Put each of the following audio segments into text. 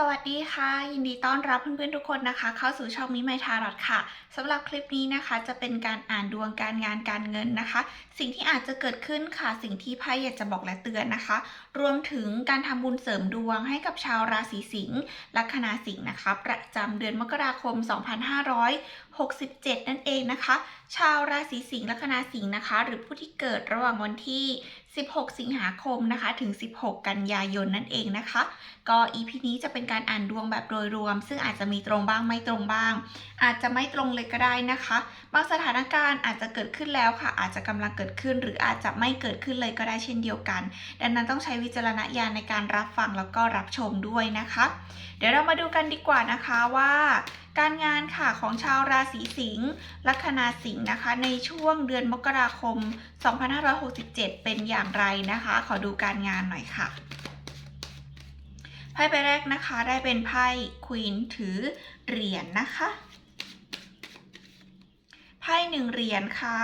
สวัสดีค่ะ ยินดีต้อนรับเพื่อนๆทุกคนนะคะ เข้าสู่ช่องมิไมทารอดค่ะสำหรับคลิปนี้นะคะ จะเป็นการอ่านดวงการงานการเงินนะคะ สิ่งที่อาจจะเกิดขึ้นค่ะ สิ่งที่ไพ่อยากจะบอกและเตือนนะคะ รวมถึงการทำบุญเสริมดวงให้กับชาวราศีสิงห์ลัคนาสิงห์นะคะ ประจำเดือนมกราคม 2567 นั่นเองนะคะ ชาวราศีสิงห์ลัคนาสิงห์นะคะ หรือผู้ที่เกิดระหว่างวันที่16 สิงหาคมนะคะถึง 16 กันยายนนั่นเองนะคะ ก็ EP นี้จะเป็นการอ่านดวงแบบโดยรวม ซึ่งอาจจะมีตรงบ้างไม่ตรงบ้าง อาจจะไม่ตรงเลยก็ได้นะคะบางสถานการณ์อาจจะเกิดขึ้นแล้วค่ะ อาจจะกำลังเกิดขึ้น หรืออาจจะไม่เกิดขึ้นเลยก็ได้เช่นเดียวกัน ดังนั้นต้องใช้วิจารณญาณในการรับฟังแล้วก็รับชมด้วยนะคะ เดี๋ยวเรามาดูกันดีกว่านะคะว่า การงานค่ะของชาวราศีสิงห์ลัคนาสิงห์นะคะ ในช่วงเดือนมกราคม 2567 เป็นอย่างไรนะคะ ขอดูการงานหน่อยค่ะไพ่ใบแรกนะคะได้เป็นไพ่ควีนถือเหรียญนะคะไพ่หนึ่งเหรียญค่ะ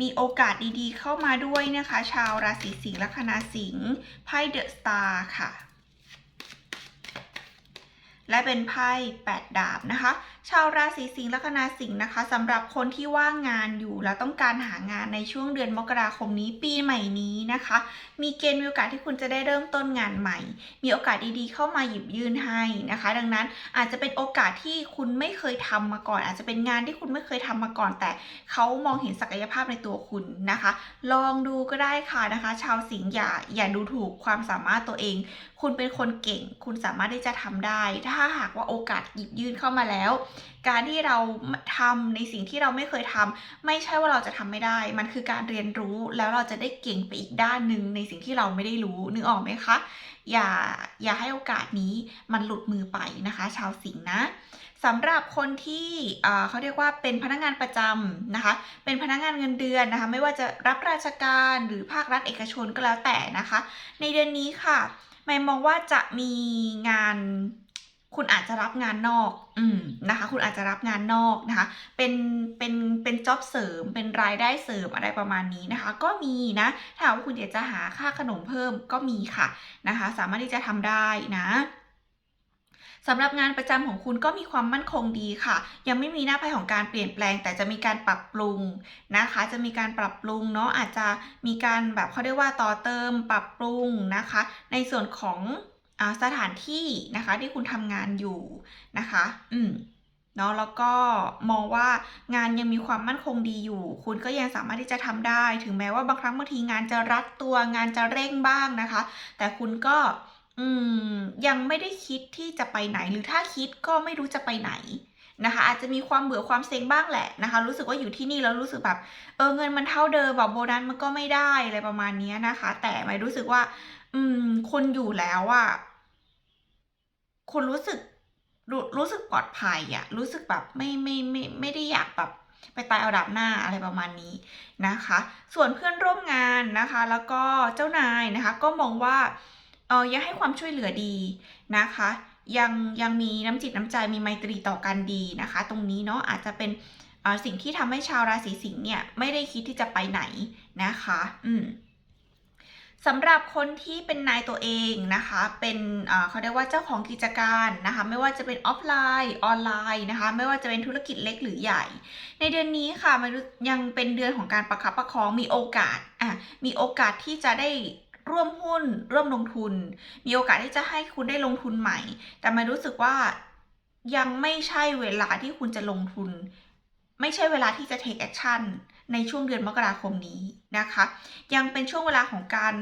มีโอกาสดีๆเข้ามาด้วยนะคะ ชาวราศีสิงห์ลัคนาสิงห์ไพ่เดอะสตาร์ค่ะ และเป็นไพ่แปดดาบนะคะ ชาวราศีสิงห์ลัคนาสิงห์นะคะสำหรับคนที่ว่างงานอยู่แล้วต้องการหางานในช่วงเดือนมกราคมนี้ปีใหม่นี้นะคะ มีเกณฑ์มีโอกาสที่คุณจะได้เริ่มต้นงานใหม่ มีโอกาสดีๆ เข้ามาหยิบยื่นให้นะคะ ดังนั้นอาจจะเป็นโอกาสที่คุณไม่เคยทำมาก่อน อาจจะเป็นงานที่คุณไม่เคยทำมาก่อน แต่เขามองเห็นศักยภาพในตัวคุณนะคะ ลองดูก็ได้ค่ะนะคะ ชาวสิงห์อย่าอย่าดูถูกความสามารถตัวเอง คุณเป็นคนเก่ง คุณสามารถที่จะทำได้ ถ้าหากว่าโอกาสหยิบยื่นเข้ามาแล้วการที่เราทำในสิ่งที่เราไม่เคยทำไม่ใช่ว่าเราจะทำไม่ได้ มันคือการเรียนรู้แล้วเราจะได้เก่งไปอีกด้านหนึ่งในสิ่งที่เราไม่ได้รู้นึกออกไหมคะ อย่าอย่าให้โอกาสนี้มันหลุดมือไปนะคะ ชาวสิงห์นะสำหรับคนที่เอ่อเขาเรียกว่าเป็นพนักงานประจำนะคะ เป็นพนักงานเงินเดือนนะคะ ไม่ว่าจะรับราชการหรือภาครัฐเอกชนก็แล้วแต่นะคะ ในเดือนนี้ค่ะไม่มองว่าจะมีงาน คุณอาจจะรับงานนอก อืมนะคะ คุณอาจจะรับงานนอกนะคะ เป็น เป็น เป็นจ็อบเสริม เป็นรายได้เสริมอะไรประมาณนี้นะคะ ก็มีนะถ้าหากว่าคุณอยากจะหาค่าขนมเพิ่มก็มีค่ะนะคะ สามารถที่จะทำได้นะสำหรับงานประจำของคุณก็มีความมั่นคงดีค่ะ ยังไม่มีหน้าไพ่ของการเปลี่ยนแปลง แต่จะมีการปรับปรุงนะคะ จะมีการปรับปรุงเนาะอาจจะมีการแบบเขาเรียกว่าต่อเติม ปรับปรุงนะคะ ในส่วนของอา สถานที่นะคะที่คุณทำงานอยู่นะคะ อืมเนาะแล้วก็มองว่างานยังมีความมั่นคงดีอยู่ คุณก็ยังสามารถที่จะทำได้ ถึงแม้ว่าบางครั้งบางทีงานจะรัดตัวงานจะเร่งบ้างนะคะ แต่คุณก็อืมยังไม่ได้คิดที่จะไปไหน หรือถ้าคิดก็ไม่รู้จะไปไหนนะคะ อาจจะมีความเบื่อความเซ็งบ้างแหละนะคะ รู้สึกว่าอยู่ที่นี่แล้วรู้สึกแบบเออเงินมันเท่าเดิมแบบโบนัสมันก็ไม่ได้อะไรประมาณนี้นะคะ แต่ไม่รู้สึกว่า อืม คนอยู่แล้วอะคุณรู้สึกรู้รู้สึกปลอดภัยอะรู้สึกแบบไม่ไม่ไม่ไม่ได้อยากแบบไปตายเอาดับหน้าอะไรประมาณนี้นะคะ ส่วนเพื่อนร่วมงานนะคะ แล้วก็เจ้านายนะคะ ก็มองว่าเออยังให้ความช่วยเหลือดีนะคะ ยังยังมีน้ำจิตน้ำใจมีไมตรีต่อกันดีนะคะ ตรงนี้เนาะอาจจะเป็นสิ่งที่ทำให้ชาวราศีสิงห์เนี่ยไม่ได้คิดที่จะไปไหนนะคะ อืม สำหรับคนที่เป็นนายตัวเองนะคะ เป็นเขาเรียกว่าเจ้าของกิจการนะคะ ไม่ว่าจะเป็นออฟไลน์ออนไลน์นะคะ ไม่ว่าจะเป็นธุรกิจเล็กหรือใหญ่ ในเดือนนี้ค่ะมันยังเป็นเดือนของการประคับประคองมีโอกาสอะมีโอกาสที่จะได้ร่วมหุ้น ร่วมลงทุน มีโอกาสที่จะให้คุณได้ลงทุนใหม่ แต่มันรู้สึกว่ายังไม่ใช่เวลาที่คุณจะลงทุน ไม่ใช่เวลาที่จะ take action ในช่วงเดือนมกราคมนี้นะคะ ยังเป็นช่วงเวลาของการ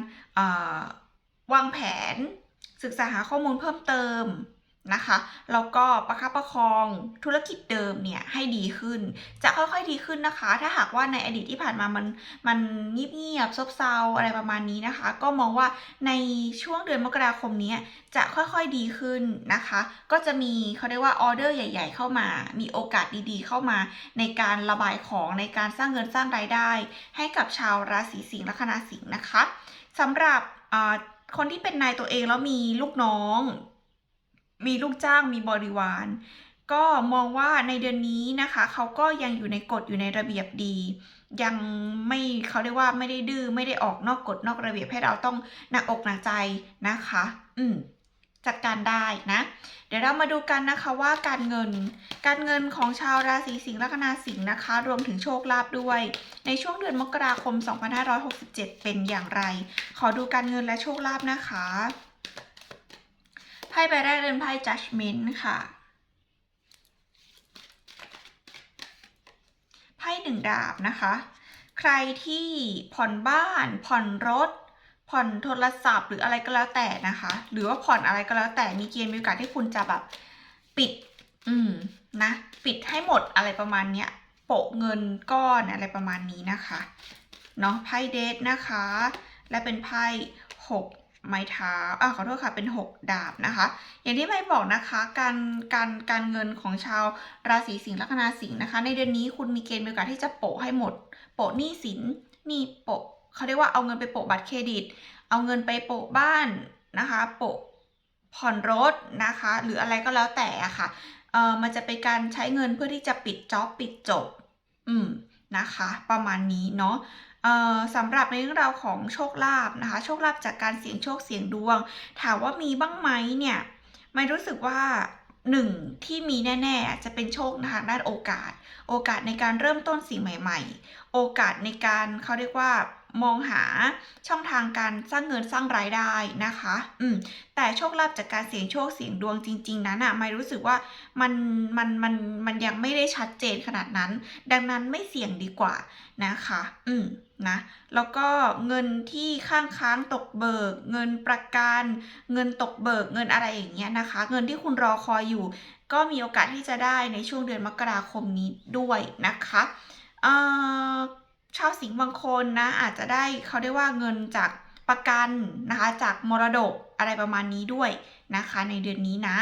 วางแผนศึกษาหาข้อมูลเพิ่มเติม นะคะแล้วก็ประคับประคองธุรกิจเดิมเนี่ยให้ดีขึ้น จะค่อยๆดีขึ้นนะคะ ถ้าหากว่าในอดีตที่ผ่านมามันมันเงียบๆซบเซาอะไรประมาณนี้นะคะ ก็มองว่าในช่วงเดือนมกราคมนี้จะค่อยๆดีขึ้นนะคะ ก็จะมีเขาเรียกว่าออเดอร์ใหญ่ ๆ เข้ามา มีโอกาสดีๆ เข้ามา ในการระบายของในการสร้างเงินสร้างรายได้ ให้กับชาวราศีสิงห์ละคณะสิงห์นะคะสำหรับคนที่เป็นนายตัวเองแล้วมีลูกน้อง มีลูกจ้างมีบริวาร ก็มองว่าในเดือนนี้นะคะเขาก็ยังอยู่ในกฎอยู่ในระเบียบดี ยังไม่เขาเรียกว่าไม่ได้ดื้อไม่ได้ออกนอกกฎนอกระเบียบให้เราต้องหนักอกหนักใจนะคะ อืมจัดการได้นะ เดี๋ยวเรามาดูกันนะคะว่าการเงิน การเงินของชาวราศีสิงห์ลัคนาสิงห์นะคะ รวมถึงโชคลาภด้วย ในช่วงเดือนมกราคม 2567 เป็นอย่างไร ขอดูการเงินและโชคลาภนะคะ ไพ่ใบแรกเป็นไพ่ judgment ค่ะ ไพ่หนึ่งดาบนะคะ ใครที่ผ่อนบ้าน ผ่อนรถ ผ่อนโทรศัพท์ หรืออะไรก็แล้วแต่นะคะ หรือว่าผ่อนอะไรก็แล้วแต่มีเกณฑ์มีโอกาสที่คุณจะแบบปิด อืม นะ ปิดให้หมดอะไรประมาณเนี้ยโปะเงินก้อนอะไรประมาณนี้นะคะ เนาะไพ่เดทนะคะ และเป็นไพ่หก ไม้เท้าอ่าขอโทษค่ะ เป็นหกดาบนะคะ อย่างที่ไม่บอกนะคะ การการการเงินของชาวราศีสิงห์ลัคนาสิงห์นะคะ ในเดือนนี้คุณมีเกณฑ์มีโอกาสที่จะโปะให้หมด โปะหนี้สินหนี้โปะเขาเรียกว่าเอาเงินไปโปะบัตรเครดิต เอาเงินไปโปะบ้านนะคะ โปะผ่อนรถนะคะ หรืออะไรก็แล้วแต่อะค่ะ เออมันจะเป็นการใช้เงินเพื่อที่จะปิดจ็อบปิดจบ อืมนะคะ ประมาณนี้เนาะ สำหรับในเรื่องราวของโชคลาภนะคะ โชคลาภจากการเสี่ยงโชคเสี่ยงดวง ถามว่ามีบ้างไหมเนี่ยไม่รู้สึกว่าหนึ่งที่มีแน่ ๆ จะเป็นโชคทางด้านโอกาส โอกาสในการเริ่มต้นสิ่งใหม่ ๆ โอกาสในการเขาเรียกว่า มองหาช่องทางการสร้างเงินสร้างรายได้นะคะ อืม แต่โชคลาภจากการเสี่ยงโชคเสี่ยงดวงจริง ๆ นั้นอะไม่รู้สึกว่ามันมันมันมันยังไม่ได้ชัดเจนขนาดนั้น ดังนั้นไม่เสี่ยงดีกว่านะคะ อืมนะแล้วก็เงินที่ข้างค้างตกเบิก เงินประกันเงินตกเบิกเงินอะไรอย่างเงี้ยนะคะ เงินที่คุณรอคอยอยู่ ก็มีโอกาสที่จะได้ในช่วงเดือนมกราคมนี้ด้วยนะคะเอ่อ ชาวสิงห์บางคนนะอาจจะได้เขาได้ว่าเงินจากประกันนะคะจากมรดกอะไรประมาณนี้ด้วยนะคะในเดือนนี้นะ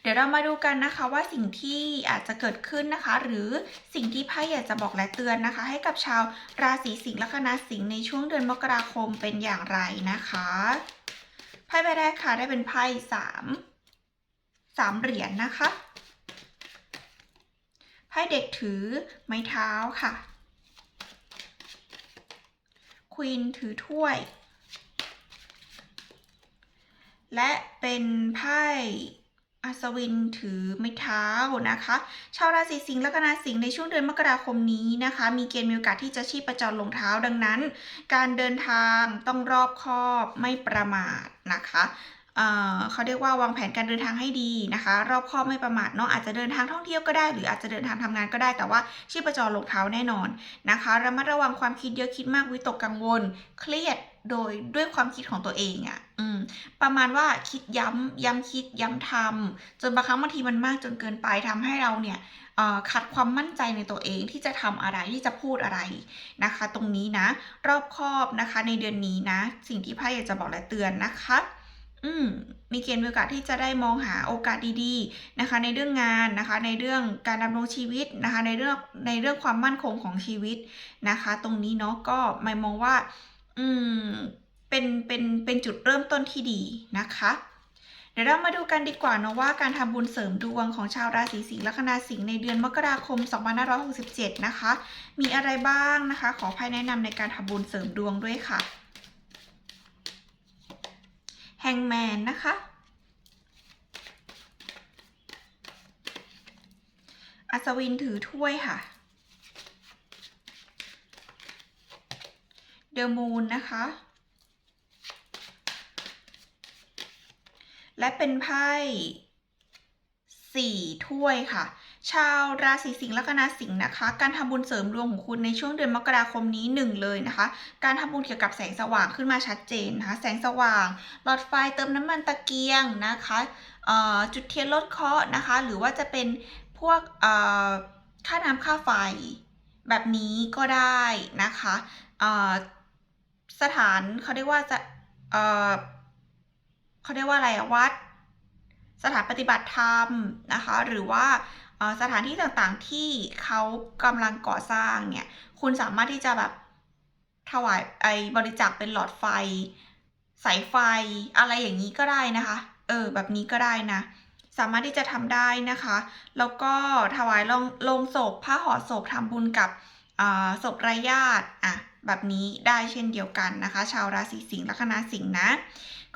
เดี๋ยวเรามาดูกันนะคะว่าสิ่งที่อาจจะเกิดขึ้นนะคะ หรือสิ่งที่ไพ่อยากจะบอกและเตือนนะคะ ให้กับชาวราศีสิงห์และคณะสิงห์ในช่วงเดือนมกราคมเป็นอย่างไรนะคะไพ่ใบแรกค่ะได้เป็นไพ่สามสามเหรียญนะคะไพ่เด็กถือไม้เท้าค่ะ ควีนถือถ้วย และเป็นไพ่อัศวินถือไม้เท้านะคะ ชาวราศีสิงห์และคณะสิงห์ในช่วงเดือนมกราคมนี้นะคะ มีเกณฑ์มีโอกาสที่จะชีพจรลงเท้าดังนั้น การเดินทางต้องรอบคอบไม่ประมาทนะคะ เขาเรียกว่าวางแผนการเดินทางให้ดีนะคะ รอบคอบไม่ประมาทเนาะอาจจะเดินทางท่องเที่ยวก็ได้ หรืออาจจะเดินทางทำงานก็ได้ แต่ว่าชีพจรลงเท้าแน่นอนนะคะระมัดระวังความคิดเยอะคิดมากวิตกกังวล เครียดโดยด้วยความคิดของตัวเองอะ่ะอืมประมาณว่าคิดย้ำย้ำคิดย้ำทำจนบางครั้งบางทีมันมากจนเกินไปทำให้เราเนี่ยขัดความมั่นใจในตัวเองที่จะทำอะไรที่จะพูดอะไรนะคะ ตรงนี้นะ รอบคอบนะคะในเดือนนี้นะ สิ่งที่ไพ่อยากจะบอกและเตือนนะคะ อืมมีเกณฑ์มีโอกาสที่จะได้มองหาโอกาสดีๆนะคะ ในเรื่องงานนะคะ ในเรื่องการดำรงชีวิตนะคะ ในเรื่องในเรื่องความมั่นคงของชีวิตนะคะ ตรงนี้เนาะก็ไม่มองว่า อืมเป็นเป็นเป็นจุดเริ่มต้นที่ดีนะคะเดี๋ยวเรามาดูกันดีกว่านะว่าการทำบุญเสริมดวงของชาวราศีสิงห์และคณะสิงห์ในเดือนมกราคม 2567 นะคะ มีอะไรบ้างนะคะ ขอภายแนะนำในการทำบุญเสริมดวงด้วยค่ะ แฮงแมนนะคะ อัศวินถือถ้วยค่ะ เดอะมูนนะคะ และเป็นไพ่สี่ถ้วยค่ะ ชาวราศีสิงห์และคณะสิงห์นะคะ การทำบุญเสริมดวงของคุณในช่วงเดือนมกราคมนี้หนึ่งเลยนะคะ การทำบุญเกี่ยวกับแสงสว่างขึ้นมาชัดเจนนะคะ แสงสว่าง หลอดไฟเติมน้ำมันตะเกียงนะคะจุดเทียนลดเคราะห์นะคะ หรือว่าจะเป็นพวกค่าน้ำค่าไฟ แบบนี้ก็ได้นะคะสถานเขาเรียกว่าจะเอ่อเขาเรียกว่าอะไรวัด สถานปฏิบัติธรรมนะคะ หรือว่า สถานที่ต่างๆที่เขากำลังก่อสร้างเนี่ย คุณสามารถที่จะแบบถวายไอบริจาคเป็นหลอดไฟ สายไฟอะไรอย่างนี้ก็ได้นะคะ เออ แบบนี้ก็ได้นะ สามารถที่จะทำได้นะคะ แล้วก็ถวายลงลงศพผ้าห่อศพทำบุญกับศพไร้ญาติอะแบบนี้ได้เช่นเดียวกันนะคะ ชาวราศีสิงห์ลัคนาสิงห์นะ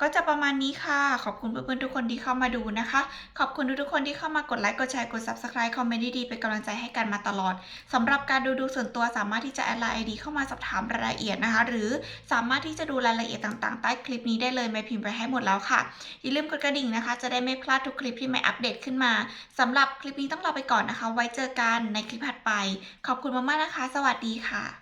ก็จะประมาณนี้ค่ะ ขอบคุณเพื่อนๆทุกคนที่เข้ามาดูนะคะ ขอบคุณทุกๆคนที่เข้ามากดไลค์ กดแชร์ กด subscribe คอมเมนต์ดีๆเป็นกำลังใจให้กันมาตลอดสำหรับการดูดูส่วนตัวสามารถที่จะแอดไลน์ไอดีเข้ามาสอบถามรายละเอียดนะคะ หรือสามารถที่จะดูรายละเอียดต่างๆ ใต้คลิปนี้ได้เลยไม่พิมพ์ไปให้หมดแล้วค่ะ อย่าลืมกดกระดิ่งนะคะ จะได้ไม่พลาดทุกคลิปที่ไม่อัปเดตขึ้นมาสำหรับคลิปนี้ต้องลาไปก่อนนะคะ ไว้เจอกันในคลิปถัดไป ขอบคุณมากๆนะคะ สวัสดีค่ะ